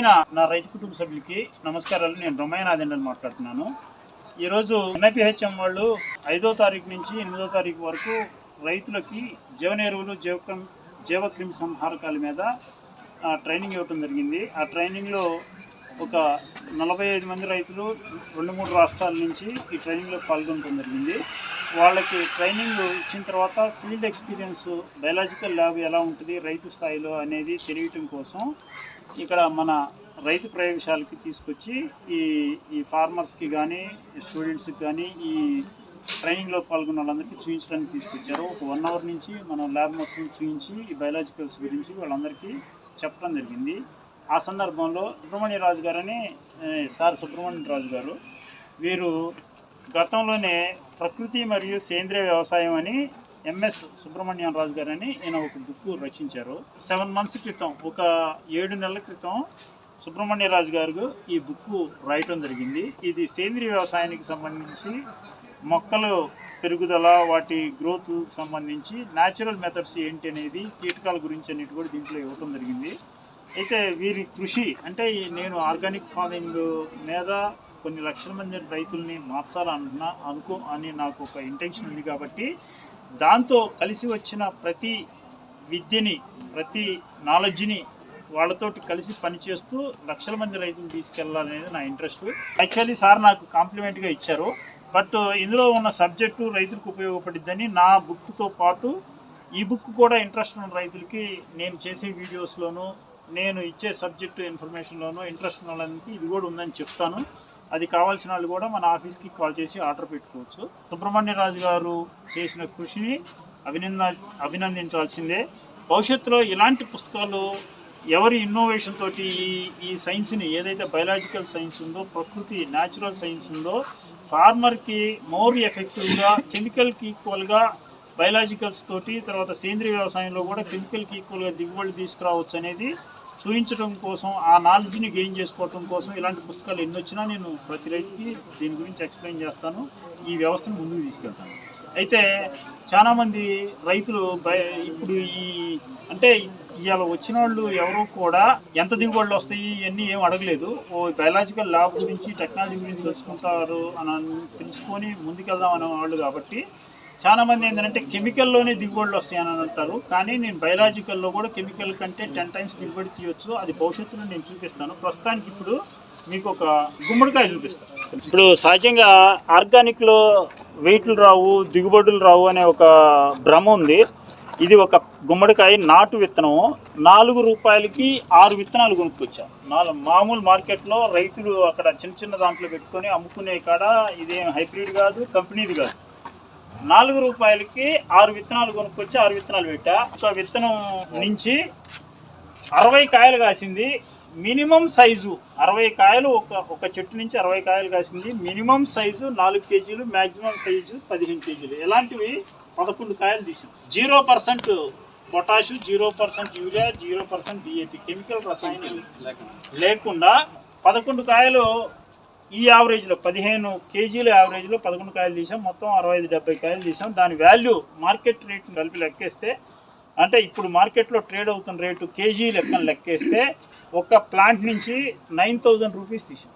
ప్రియమైన నా రైతు కుటుంబ సభ్యులకి నమస్కారాలు. నేను రొమాయనాథండని మాట్లాడుతున్నాను. ఈరోజు ఎన్ఐపిహెచ్ఎం వాళ్ళు ఐదో తారీఖు నుంచి ఎనిమిదో తారీఖు వరకు రైతులకి జీవన ఎరువులు జీవకం జీవక్రిమి సంహారకాల మీద ఆ, ట్రైనింగ్ ఇవ్వటం జరిగింది. ఆ ట్రైనింగ్లో ఒక నలభై ఐదు మంది రైతులు రెండు మూడు రాష్ట్రాల నుంచి ఈ ట్రైనింగ్లో పాల్గొనడం జరిగింది. వాళ్ళకి ట్రైనింగ్ ఇచ్చిన తర్వాత ఫీల్డ్ ఎక్స్పీరియన్స్ బయలాజికల్ ల్యాబ్ ఎలా ఉంటుంది రైతు స్థాయిలో అనేది తెలియటం కోసం ఇక్కడ మన రైతు ప్రయోగశాలకి తీసుకొచ్చి ఈ ఈ ఫార్మర్స్కి కానీ స్టూడెంట్స్కి కానీ ఈ ట్రైనింగ్లో పాల్గొన్న వాళ్ళందరికీ చూపించడానికి తీసుకొచ్చారు. ఒక వన్ అవర్ నుంచి మనం ల్యాబ్ మొత్తం చూపించి ఈ బయలాజికల్స్ గురించి వాళ్ళందరికీ చెప్పడం జరిగింది. ఆ సందర్భంలో సుబ్రహ్మణ్య రాజు గారని సార్ సుబ్రహ్మణ్య రాజు గారు వీరు గతంలోనే ప్రకృతి మరియు సేంద్రియ వ్యవసాయం అని ఎంఎస్ సుబ్రహ్మణ్యం రాజు గారు అని ఈయన ఒక బుక్ రచించారు. సెవెన్ మంత్స్ క్రితం ఒక ఏడు నెలల క్రితం సుబ్రహ్మణ్య రాజు గారు ఈ బుక్ రాయటం జరిగింది. ఇది సేంద్రియ వ్యవసాయానికి సంబంధించి మొక్కలు పెరుగుదల వాటి గ్రోత్ సంబంధించి న్యాచురల్ మెథడ్స్ ఏంటి అనేది కీటకాల గురించి అనేది కూడా దీంట్లో ఇవ్వటం జరిగింది. అయితే వీరి కృషి అంటే నేను ఆర్గానిక్ ఫార్మింగ్ మీద కొన్ని లక్షల మంది రైతుల్ని మార్చాలనుకున్నా అనుకో అని నాకు ఒక ఇంటెన్షన్ ఉంది కాబట్టి దాంతో కలిసి వచ్చిన ప్రతి విద్యని ప్రతి నాలెడ్జ్ని వాళ్ళతోటి కలిసి పనిచేస్తూ లక్షల మంది రైతులు తీసుకెళ్ళాలనేది నా ఇంట్రెస్ట్. యాక్చువల్లీ సార్ నాకు కాంప్లిమెంట్గా ఇచ్చారు. బట్ ఇందులో ఉన్న సబ్జెక్టు రైతులకు ఉపయోగపడిద్దని నా బుక్తో పాటు ఈ బుక్ కూడా ఇంట్రెస్ట్ ఉన్న రైతులకి నేను చేసే వీడియోస్లోను నేను ఇచ్చే సబ్జెక్టు ఇన్ఫర్మేషన్లోనూ ఇంట్రెస్ట్ ఉన్న వాళ్ళకి ఇది కూడా ఉందని చెప్తాను. అది కావాల్సిన వాళ్ళు కూడా మన ఆఫీస్కి కాల్ చేసి ఆర్డర్ పెట్టుకోవచ్చు. సుబ్రహ్మణ్య రాజు గారు చేసిన కృషిని అభినంద అభినందించాల్సిందే. భవిష్యత్తులో ఇలాంటి పుస్తకాలు ఎవరి ఇన్నోవేషన్ తోటి ఈ ఈ సైన్స్ని ఏదైతే బయలాజికల్ సైన్స్ ఉందో ప్రకృతి న్యాచురల్ సైన్స్ ఉందో ఫార్మర్కి మోర్ ఎఫెక్టివ్గా కెమికల్కి ఈక్వల్గా బయలాజికల్స్ తోటి తర్వాత సేంద్రియ వ్యవసాయంలో కూడా కెమికల్కి ఈక్వల్గా దిగుబడి తీసుకురావచ్చు అనేది చూపించడం కోసం ఆ నాలెడ్జ్ని గెయిన్ చేసుకోవడం కోసం ఇలాంటి పుస్తకాలు ఎన్ని వచ్చినా నేను ప్రతి రైతుకి దీని గురించి ఎక్స్ప్లెయిన్ చేస్తాను. ఈ వ్యవస్థను ముందుకు తీసుకెళ్తాను. అయితే చాలామంది రైతులు ఇప్పుడు ఈ అంటే ఇవాళ వచ్చిన వాళ్ళు ఎవరు కూడా ఎంత దిగుబడులు వస్తాయి ఇవన్నీ ఏం అడగలేదు. ఓ బయలాజికల్ ల్యాబ్ గురించి టెక్నాలజీ గురించి తెలుసుకుంటారు అని తెలుసుకొని ముందుకెళ్దాం అనే వాళ్ళు కాబట్టి చాలా మంది ఏంటంటే కెమికల్లోనే దిగుబడులు వస్తాయని అంటారు. కానీ నేను బయలాజికల్లో కూడా కెమికల్ కంటే టెన్ టైమ్స్ దిగుబడి తీయొచ్చు. అది భవిష్యత్తులో నేను చూపిస్తాను. ప్రస్తుతానికి ఇప్పుడు మీకు ఒక గుమ్మడికాయ చూపిస్తాను. ఇప్పుడు సహజంగా ఆర్గానిక్లో వెయిట్లు రావు దిగుబడులు రావు అనే ఒక భ్రమ ఉంది. ఇది ఒక గుమ్మడికాయ నాటు విత్తనం నాలుగు రూపాయలకి ఆరు విత్తనాలు కొనుక్కొచ్చాను నాలుగు మామూలు మార్కెట్లో రైతులు అక్కడ చిన్న చిన్న దాంట్లో పెట్టుకొని అమ్ముకునే కాడ ఇదేం హైబ్రిడ్ కాదు కంపెనీది కాదు. నాలుగు రూపాయలకి ఆరు విత్తనాలు కొనుక్కొచ్చి ఆరు విత్తనాలు పెట్టా. ఒక విత్తనం నుంచి అరవై కాయలు కాసింది. మినిమం సైజు అరవై కాయలు ఒక ఒక చెట్టు నుంచి అరవై కాయలు కాసింది. మినిమం సైజు నాలుగు కేజీలు మ్యాక్సిమం సైజు పదిహేను కేజీలు. ఎలాంటివి? పదకొండు కాయలు తీసాం. Zero percent potash zero percent urea zero percent DAP. Chemical రసాయనం లేకుండా పదకొండు కాయలు ఈ యావరేజ్లో పదిహేను కేజీల యావరేజ్లో పదకొండు కాయలు తీసాం. మొత్తం అరవై ఐదు డెబ్బై కాయలు తీసాం. దాని వాల్యూ మార్కెట్ రేట్ని కలిపి లెక్కేస్తే అంటే ఇప్పుడు మార్కెట్లో ట్రేడ్ అవుతున్న రేటు కేజీ లెక్కన లెక్కేస్తే ఒక ప్లాంట్ నుంచి నైన్ థౌజండ్ రూపీస్ తీసాం.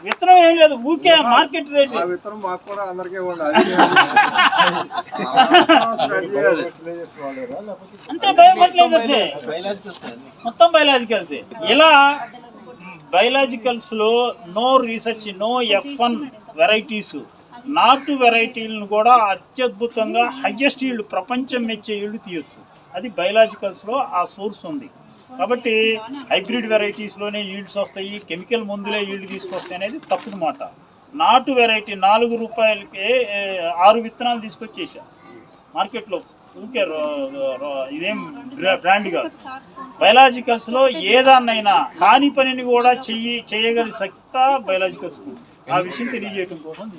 విత్తనం ఏం లేదు ఊరికే మార్కెట్ రేట్ ఆ విత్తనం మాకు కూడా అందరికీ ఇవ్వండి. అంతే బయోఫర్టిలైజర్సే మొత్తం బయలాజికల్స్ ఇలా బయలాజికల్స్లో no research no F one varieties నాటు వెరైటీలను కూడా అత్యద్భుతంగా హయ్యెస్ట్ ఈల్డ్ ప్రపంచం మెచ్చే ఈల్డ్ తీయొచ్చు. అది బయలాజికల్స్లో ఆ సోర్స్ ఉంది. కాబట్టి హైబ్రిడ్ వెరైటీస్లోనే ఈల్డ్స్ వస్తాయి. కెమికల్ మందులే ఈల్డ్ తీసుకొస్తాయి అనేది తప్పుడు మాట. నాటు వెరైటీ నాలుగు రూపాయలకే ఆరు విత్తనాలు తీసుకొచ్చేసా. మార్కెట్లో రో- ఇదేం బ్రా- బ్రాండ్ కాదు. బయలాజికల్స్లో ఏదాన్నైనా కాని పనిని కూడా చెయ్యి చేయగలి సత్త బయలాజికల్స్. ఆ విషయం తెలియజేయడం కోసం?